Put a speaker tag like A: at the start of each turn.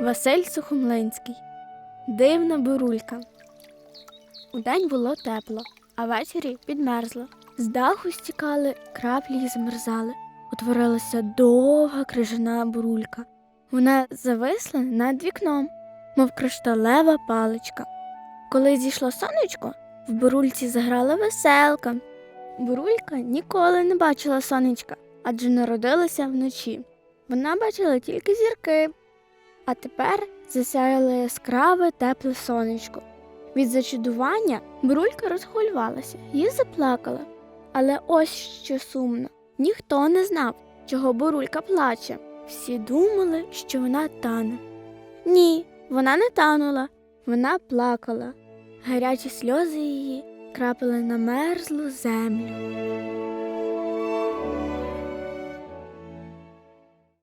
A: Василь Сухомлинський. Дивна бурулька. Удень було тепло, а ввечері підмерзло. З даху стікали краплі і змерзали. Утворилася довга крижана бурулька. Вона зависла над вікном, мов кришталева паличка. Коли зійшло сонечко, в бурульці заграла веселка. Бурулька ніколи не бачила сонечка, адже народилася вночі. Вона бачила тільки зірки. А тепер засяяло яскраве тепле сонечко. Від зачудування бурулька розхвилювалася і заплакала. Але ось що сумно. Ніхто не знав, чого бурулька плаче. Всі думали, що вона тане. Ні, вона не танула, вона плакала. Гарячі сльози її крапили на мерзлу землю.